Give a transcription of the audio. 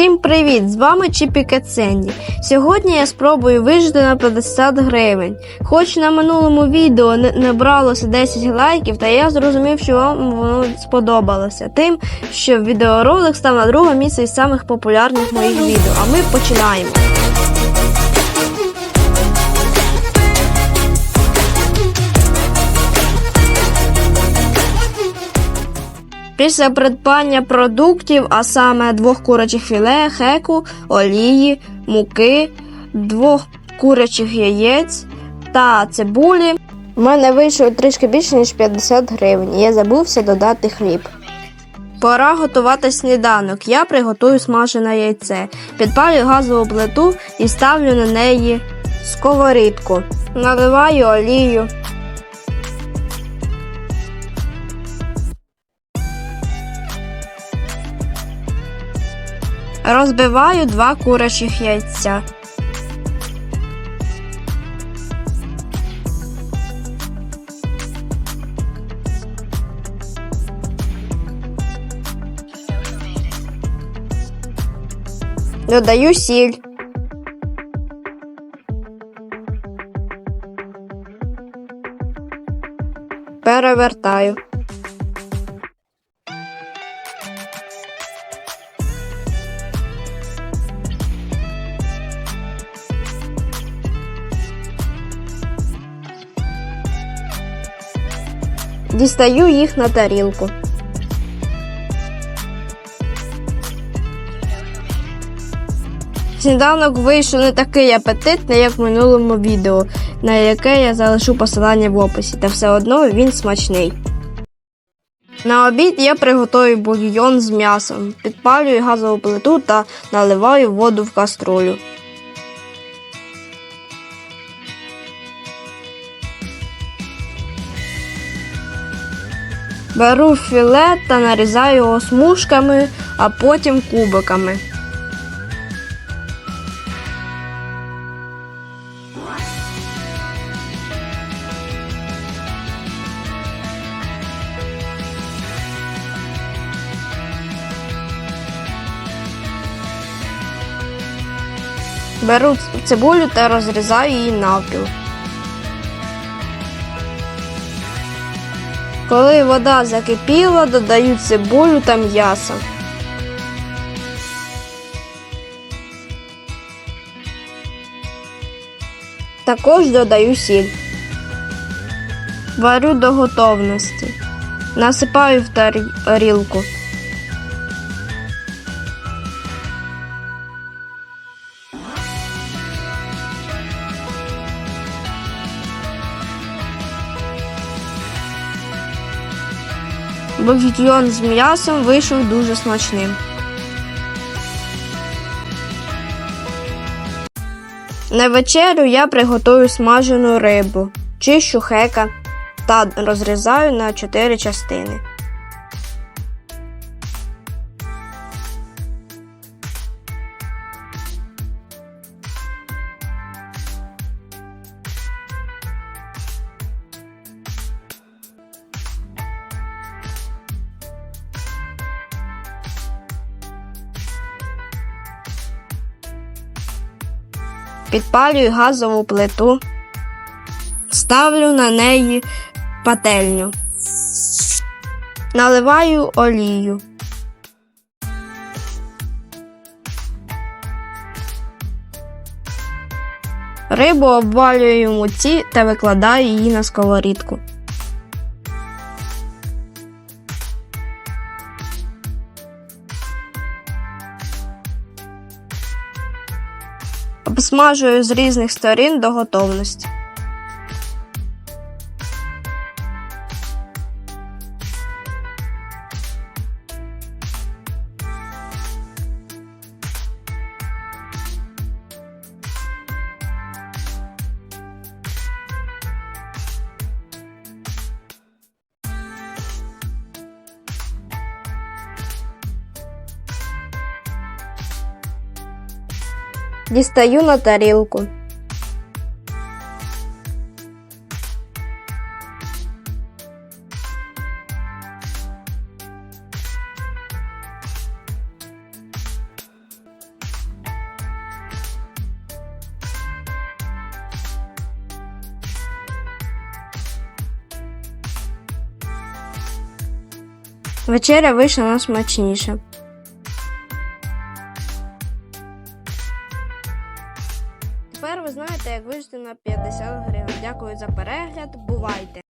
Всім привіт! З вами Чіпі Кеценді. Сьогодні я спробую вижити на 50 гривень. Хоч на минулому відео не набралося 10 лайків, та я зрозумів, що вам воно сподобалося. Тим, що відеоролик став на друге місце із самих популярних моїх відео. А ми починаємо. Після придбання продуктів, а саме двох курячих філе, хеку, олії, муки, двох курячих яєць та цибулі, в мене вийшло трішки більше, ніж 50 гривень. Я забувся додати хліб. Пора готувати сніданок. Я приготую смажене яйце. Підпалюю газову плиту і ставлю на неї сковорідку. Наливаю олію. Розбиваю два курячих яйця. Додаю сіль. Перевертаю. Дістаю їх на тарілку. Сніданок вийшов не такий апетитний, як в минулому відео, на яке я залишу посилання в описі, та все одно він смачний. На обід я приготую бульйон з м'ясом, підпалюю газову плиту та наливаю воду в каструлю. Беру філе та нарізаю його смужками, а потім кубиками. Беру цибулю та розрізаю її навпіл. Коли вода закипіла, додаю цибулю та м'ясо. Також додаю сіль. Варю до готовності. Насипаю в тарілку. Бульйон з м'ясом вийшов дуже смачним. На вечерю я приготую смажену рибу, чищу хека та розрізаю на 4 частини. Підпалюю газову плиту, ставлю на неї пательню, наливаю олію. Рибу обвалюю в муці та викладаю її на сковорідку. Обсмажую з різних сторін до готовності. Достаю на тарілку. Вечеря вийшла насмачніша. Тепер ви знаєте, як вижити на 50 гривень. Дякую за перегляд. Бувайте!